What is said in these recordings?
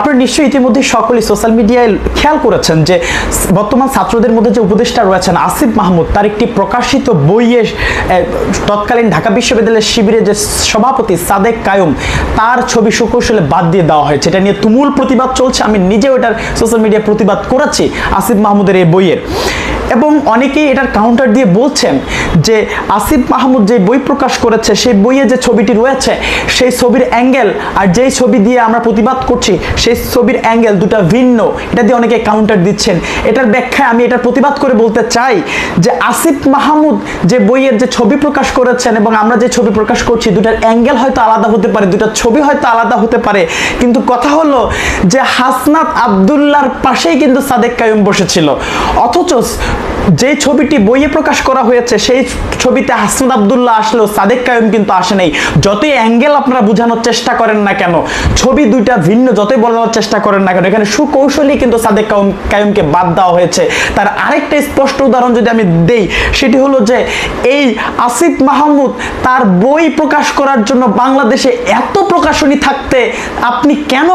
আপনারা নিশ্চয়ই ইতিমধ্যে সকলেই সোশ্যাল মিডিয়ায় খেয়াল করেছেন যে বর্তমান ছাত্রদের মধ্যে যে উপদেষ্টা রয়েছেন আসিফ মাহমুদ, তার একটি প্রকাশিত বইয়ে তৎকালীন ঢাকা বিশ্ববিদ্যালয়ের শিবিরে যে সভাপতি সাদেক কায়ুম, তার ছবি সুকৌশলে বাদ দিয়ে দেওয়া হয়েছে। এটা নিয়ে তুমুল প্রতিবাদ চলছে। আমি নিজেও এটার সোশ্যাল মিডিয়ায় প্রতিবাদ করেছি আসিফ মাহমুদের এই বইয়ের। এবং অনেকেই এটার কাউন্টার দিয়ে বলছেন যে আসিফ মাহমুদ যে বই প্রকাশ করেছে, সেই বইয়ে যে ছবিটি রয়েছে, সেই ছবির অ্যাঙ্গেল আর যেই ছবি দিয়ে আমরা প্রতিবাদ করছি, সেই ছবির অ্যাঙ্গেল দুটা ভিন্ন। এটা দিয়ে অনেকে কাউন্টার দিচ্ছেন। এটার ব্যাখ্যায় আমি এটার প্রতিবাদ করে বলতে চাই যে আসিফ মাহমুদ যে বইয়ের যে ছবি প্রকাশ করেছেন এবং আমরা যে ছবি প্রকাশ করছি, দুটার অ্যাঙ্গেল হয়তো আলাদা হতে পারে দুটার ছবি হয়তো আলাদা হতে পারে। কিন্তু কথা হলো যে হাসনাত আবদুল্লাহর পাশেই কিন্তু সাদেক কায়ুম বসেছিল। অথচ যে ছবিটি বইয়ে প্রকাশ করা হয়েছে, সেই ছবিতে হাসনাত আবদুল্লাহ আসলেও সাদেক কায়ুম কিন্তু আসে নাই। যতই অ্যাঙ্গেল আপনারা বোঝানোর চেষ্টা করেন না কেন, ছবি দুইটা ভিন্ন, যতই বলানোর চেষ্টা করেন না কেন, এখানে সুকৌশলী কিন্তু সাদেক কায়ুম কায়ুমকে বাদ দেওয়া হয়েছে। তার আরেকটা স্পষ্ট উদাহরণ যদি আমি দেই, সেটি হলো যে এই আসিফ মাহমুদ তার বই প্রকাশ করার জন্য বাংলাদেশে এত প্রকাশনী থাকতে আপনি কেন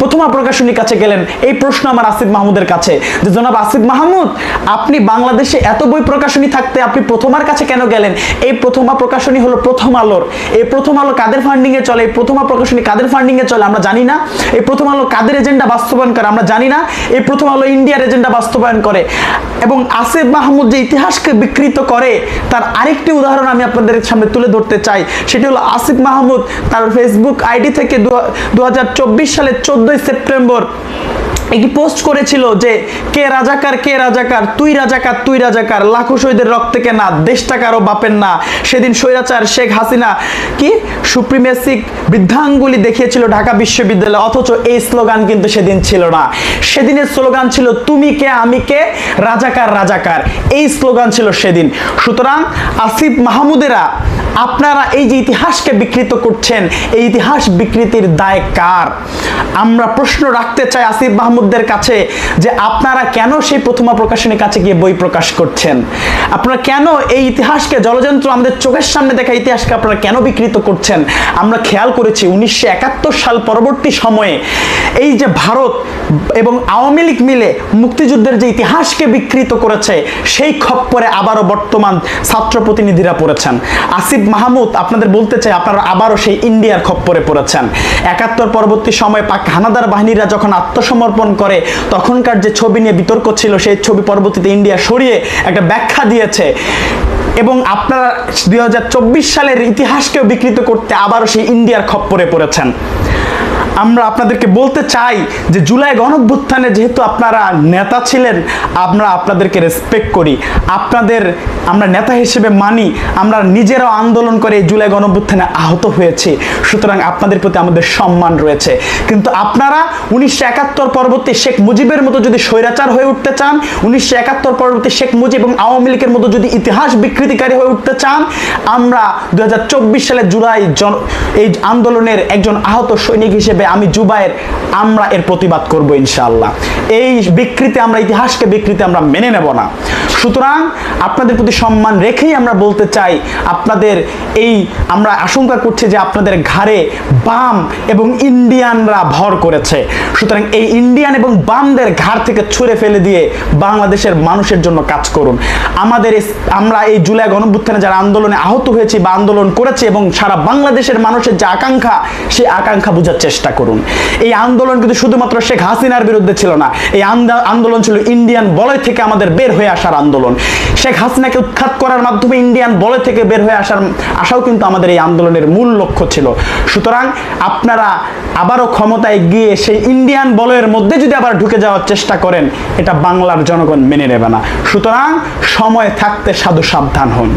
প্রথমা প্রকাশনীর কাছে গেলেন? এই প্রশ্ন আমার আসিফ মাহমুদের কাছে। যে জনাব আসিফ মাহমুদ, আপনি বাংলাদেশে এত বই প্রকাশনী থাকতে আপনি প্রথমার কাছে কেন গেলেন? এই প্রথমা প্রকাশনী হলো প্রথম আলোর। এই প্রথম আলো কাদের ফান্ডিং এ চলে? এই প্রথমা প্রকাশনী কাদের ফান্ডিং এ চলে? আমরা জানি না। এই প্রথম আলো কাদের এজেন্ডা বাস্তবায়ন করে? আমরা জানি না। এই প্রথম আলো ইন্ডিয়ার এজেন্ডা বাস্তবায়ন করে। এবং আসিফ মাহমুদ যে ইতিহাসকে বিকৃত করে, তার আরেকটি উদাহরণ আমি আপনাদের সামনে তুলে ধরতে চাই। সেটি হলো আসিফ মাহমুদ তার ফেসবুক আইডি থেকে দু সালের চোদ্দই সেপ্টেম্বর একটি পোস্ট করেছিল যে কে রাজাকার কে রাজাকার, তুই রাজাকার তুই রাজাকার, লাখো শহীদের রক্তে কেনা, দেশটা কারও বাপের না। সেদিন স্বৈরাচার শেখ হাসিনা কি সুপ্রিমেসিক বৃদ্ধাঙ্গুলি দেখিয়েছিল ঢাকা বিশ্ববিদ্যালয়, অথচ এই স্লোগান কিন্তু সেদিন ছিল না। সেদিনের স্লোগান ছিল, তুমি কে, আমি কে? রাজাকার রাজাকার। এই স্লোগান ছিল সেদিন। সুতরাং আসিফ মাহমুদেরা আপনারা এই যে ইতিহাসকে বিকৃত করছেন, এই ইতিহাস বিকৃতির দায় কার? আমরা প্রশ্ন রাখতে চাই আসিফ মাহমুদদের কাছে যে আপনারা কেন সেই প্রথমা প্রকাশনীর কাছে গিয়ে বই প্রকাশ করছেন? আপনারা কেন এই ইতিহাসকে জলযন্ত্র আমাদের চোখের সামনে দেখা ইতিহাসকে আপনারা কেন বিকৃত করছেন? আমরা খেয়াল করেছি উনিশশো একাত্তর সাল পরবর্তী সময়ে এই যে ভারত এবং আওয়ামী লীগ মিলে মুক্তিযুদ্ধের যে ইতিহাসকে বিকৃত করেছে, সেই খপ্পরে আবারও বর্তমান ছাত্র প্রতিনিধিরা পড়েছেন। আসিফ মাহমুদ আপনাদের বলতে চাই, আপনারা আবারও সেই ইন্ডিয়ার খপ্পরে পড়েছেন। একাত্তর পরবর্তী সময়ে পাক হানাদার বাহিনীরা যখন আত্মসমর্পণ করে, তখনকার যে ছবি নিয়ে বিতর্ক ছিল, সেই ছবি পরবর্তীতে ইন্ডিয়া সরিয়ে একটা ব্যাখ্যা দিয়েছে। এবং আপনারা দুই হাজার চব্বিশ সালের ইতিহাসকেও বিকৃত করতে আবারও সেই ইন্ডিয়ার খপ্পরে পড়েছেন। আমরা আপনাদেরকে বলতে চাই যে জুলাই গণভ্যুত্থানে যেহেতু আপনারা নেতা ছিলেন, আমরা আপনাদেরকে রেসপেক্ট করি। আপনাদের আমরা নেতা হিসেবে মানি, আমরা নিজেরাও আন্দোলন করে এই জুলাই গণভ্যুত্থানে আহত হয়েছি। সুতরাং আপনাদের প্রতি আমাদের সম্মান রয়েছে। কিন্তু আপনারা উনিশশো একাত্তর পরবর্তী শেখ মুজিবের মতো যদি স্বৈরাচার হয়ে উঠতে চান, উনিশশো একাত্তর পরবর্তী শেখ মুজিব এবং আওয়ামী লীগের মতো যদি ইতিহাস বিকৃতিকারী হয়ে উঠতে চান, আমরা দুই হাজার চব্বিশ সালে জুলাই জন এই আন্দোলনের একজন আহত সৈনিক হিসেবে আমি জুবায়ের আমরা এর প্রতিবাদ করব ইনশাআল্লাহ। এই বিকৃতি আমরা, ইতিহাসকে বিকৃতি আমরা মেনে নেব না। সুতরাং আপনাদের প্রতি সম্মান রেখেই আমরা বলতে চাই, আপনাদের এই আমরা আশঙ্কা করছি যে আপনাদের ঘাড়ে বাম এবং ইন্ডিয়ানরা ভর করেছে। সুতরাং এই ইন্ডিয়ান এবং বামদের ঘাড় থেকে ছুঁড়ে ফেলে দিয়ে বাংলাদেশের মানুষের জন্য কাজ করুন। আমাদের আমরা এই জুলাই গণভ্যুত্থানে যারা আন্দোলনে আহত হয়েছি বা আন্দোলন করেছি এবং সারা বাংলাদেশের মানুষের যে আকাঙ্ক্ষা সেই আকাঙ্ক্ষা বোঝার চেষ্টা করুন। এই আন্দোলন কিন্তু শুধুমাত্র শেখ হাসিনার বিরুদ্ধে ছিল না, এই আন্দোলন ছিল ইন্ডিয়ান বলয় থেকে আমাদের বের হয়ে আসার আন্দোলন। শেখ হাসিনাকে উৎখাত করার মাধ্যমে ইন্ডিয়ান বলে থেকে বের হয়ে আসার আশাও কিন্তু আমাদের এই আন্দোলনের মূল লক্ষ্য ছিল। সুতরাং আপনারা আবারও ক্ষমতায় গিয়ে সেই ইন্ডিয়ান বলয়ের মধ্যে যদি আবার ঢুকে যাওয়ার চেষ্টা করেন, এটা বাংলার জনগণ মেনে নেবে না। সুতরাং সময় থাকতে সাধু সাবধান হন।